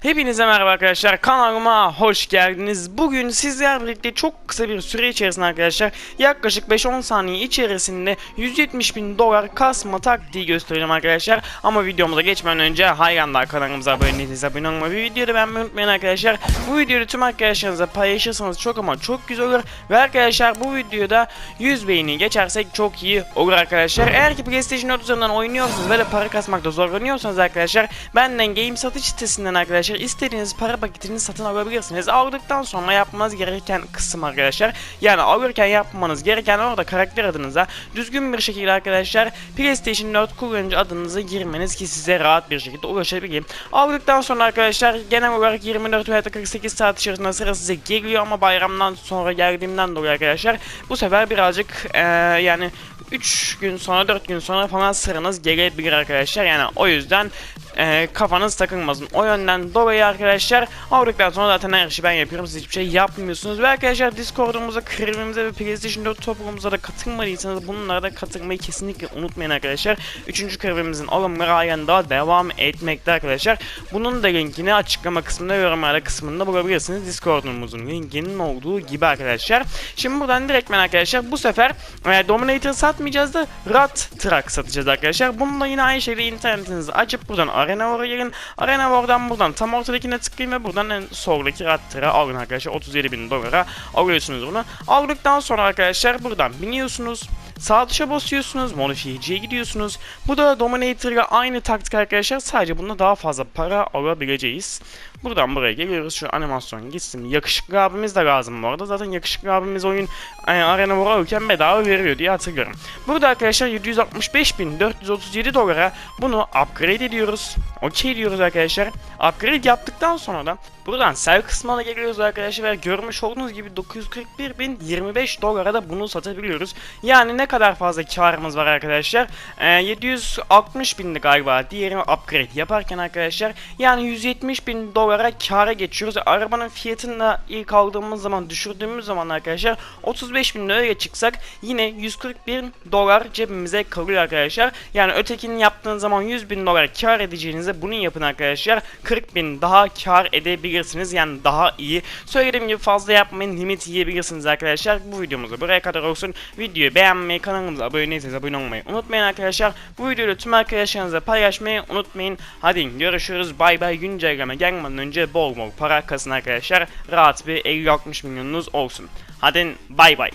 Hepinize merhaba arkadaşlar kanalıma hoş geldiniz. Bugün sizlerle birlikte çok kısa bir süre içerisinde arkadaşlar yaklaşık 5-10 saniye içerisinde 170 bin dolar kasma taktiği göstereceğim arkadaşlar. Ama videomuza geçmeden önce hayranlar kanalımıza abone değilseniz abone olmayı ve videoyu beğenmeyi unutmayın arkadaşlar. Bu videoyu tüm arkadaşlarınızla paylaşırsanız çok ama çok güzel olur. Ve arkadaşlar bu videoda 100 beğeni geçersek çok iyi olur arkadaşlar. Eğer ki PlayStation 4 üzerinden oynuyorsanız böyle para kasmakta zorlanıyorsanız arkadaşlar benden game satış sitesinden arkadaşlar istediğiniz para paketini satın alabilirsiniz. Aldıktan sonra yapmanız gereken kısım arkadaşlar. Yani alırken yapmanız gereken orada karakter adınıza düzgün bir şekilde arkadaşlar PlayStation 4 kullanıcı adınızı girmeniz ki size rahat bir şekilde ulaşabileyim. Aldıktan sonra arkadaşlar genel olarak 24 veya 48 saat içerisinde sıra size geliyor ama bayramdan sonra geldiğimden dolayı arkadaşlar bu sefer birazcık eee, yani 3 gün sonra 4 gün sonra falan sıranız gelebilir arkadaşlar. Yani o yüzden e, kafanız takılmasın. O yönden dolayı arkadaşlar aldıktan sonra zaten her şeyi ben yapıyorum. Siz hiçbir şey yapmıyorsunuz. Ve arkadaşlar Discord'umuza, krivimize ve PlayStation 4 topluluğumuza da katılmadıysanız bunlara da katılmayı kesinlikle unutmayın arkadaşlar. Üçüncü krivimizin alımları ayında devam etmekte arkadaşlar. Bunun da linkini açıklama kısmında yorumlarda kısmında bulabilirsiniz. Discord'umuzun linkinin olduğu gibi arkadaşlar. Şimdi buradan direktmen arkadaşlar bu sefer e, Dominator satmayacağız da Rat Truck satacağız arkadaşlar. Bununla yine aynı şekilde internetinizi açıp buradan Arena War'a girin. Arena War'dan buradan tam ortadakine tıklayın ve buradan en soldaki Truck'ı alın arkadaşlar. 37 bin dolara alıyorsunuz bunu. Aldıktan sonra arkadaşlar buradan biniyorsunuz. Sağ tuşa basıyorsunuz, modifiyeciye gidiyorsunuz. Bu da Dominator'la aynı taktik arkadaşlar. Sadece bunda daha fazla para alabileceğiz. Buradan buraya geliyoruz. Şu animasyon gitsin. Yakışıklı abimiz de lazım bu arada. Zaten yakışıklı abimiz oyun e, Arena War bedava veriyor diye hatırlıyorum. Burada arkadaşlar 765.437 dolara bunu upgrade ediyoruz. Okey diyoruz arkadaşlar. Upgrade yaptıktan sonra da buradan sell kısmına geliyoruz arkadaşlar ve görmüş olduğunuz gibi 941.025 dolara da bunu satabiliyoruz. Yani ne kadar fazla karımız var arkadaşlar? Ee, 760 bindi galiba diğerini upgrade yaparken arkadaşlar. Yani 170 bin dolara kara geçiyoruz. Arabanın fiyatını da ilk aldığımız zaman düşürdüğümüz zaman arkadaşlar 35 bin liraya çıksak yine 141 dolar cebimize kalıyor arkadaşlar. Yani ötekini yaptığınız zaman 100 bin dolar kar edeceğinize bunu yapın arkadaşlar. 40 bin daha kar edebilirsiniz. Yani daha iyi. Söylediğim gibi fazla yapmayın. Limit yiyebilirsiniz arkadaşlar. Bu videomuz buraya kadar olsun. Videoyu beğenmeyi, kanalımıza abone değilseniz abone olmayı unutmayın arkadaşlar. Bu videoyu tüm arkadaşlarınızla paylaşmayı unutmayın. Hadi görüşürüz. Bay bay. Güncelleme gelmeden önce bol bol para kasın arkadaşlar. Rahat bir 50-60 milyonunuz olsun. Hadi bay bay.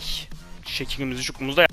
Şeklimizi şukumuzda